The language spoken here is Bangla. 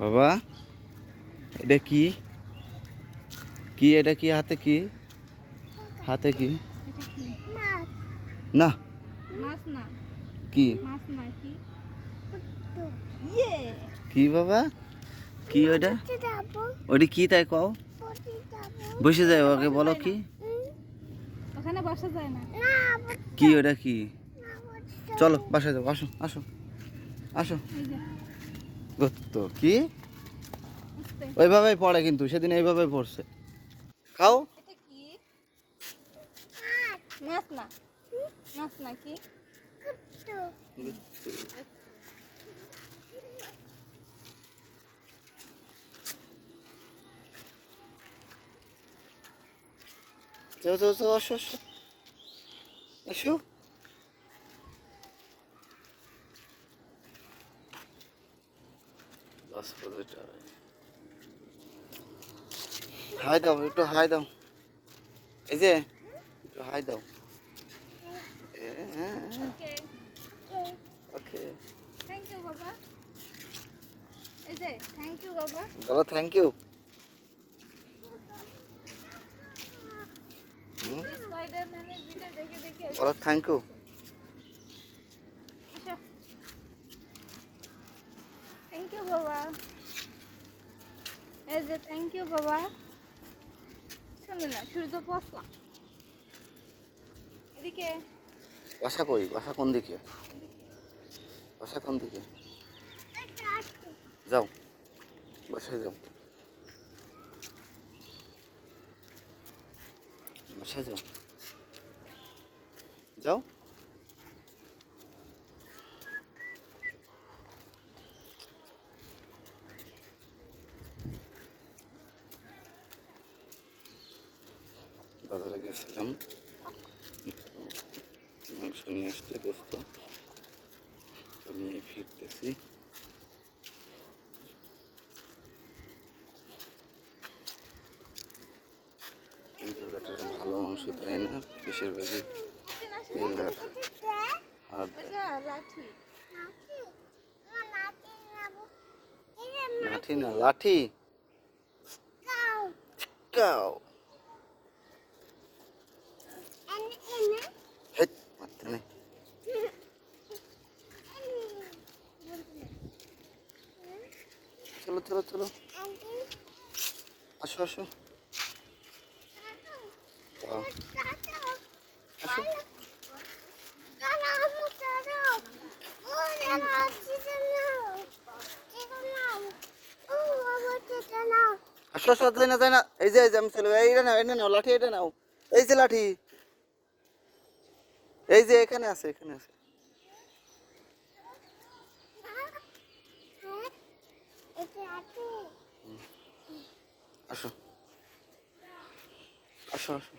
বাবা এটা কি? কি এটা কি? হাতে কি? হাতে কি? না। কি? কি? বাবা? কি ওটা ওটা কি তাই কও? বসে যায় ওকে বলো কি? ওখানে বসা যায় না। কি ওটা কি? চলো বাসায় যাও আসো আসো। আসো। এই যে তো কি। ওইভাবেই পড়ে কিন্তু সেদিন এইভাবেই পড়ছে। খাও। মাছ না। মাছ না কি? যাও যাও যাও আসো আসো। আসো। হাই দাও একটু হাই দাও। এই যে একটু হাই দাও। ওকে। ওকে। থ্যাংক ইউ বাবা। এই যে থ্যাংক ইউ বাবা। ইউ থ্যাংক ইউ আসো থ্যাংক ইউ বাবা এই যে থ্যাংক ইউ বাবা শুনে না শুরু তো পছলাম এদিকে বাসা কই বাসা কোন দিকে বাসা কোন দিকে যাও বাসায় যাও বাসায় যাও যাও বাজারে গেছিলাম মাংস নিয়ে আসতে দোস্ত। তো নিয়ে ফিরতেছি। কিন্তু ভালো মাংস দেয় না? বেশিরভাগই তেল আর লাঠি না লাঠি? কাও চলো চলো চলো। আসো আসো। আসো। আসো আসো যাই না যাই না। এই যে এই যে আমি চলো এইটা নাও এটা নাও লাঠি এটা নাও। এই যে লাঠি। এই যে এখানে আছে এখানে আছে। আসো। আসো আসো।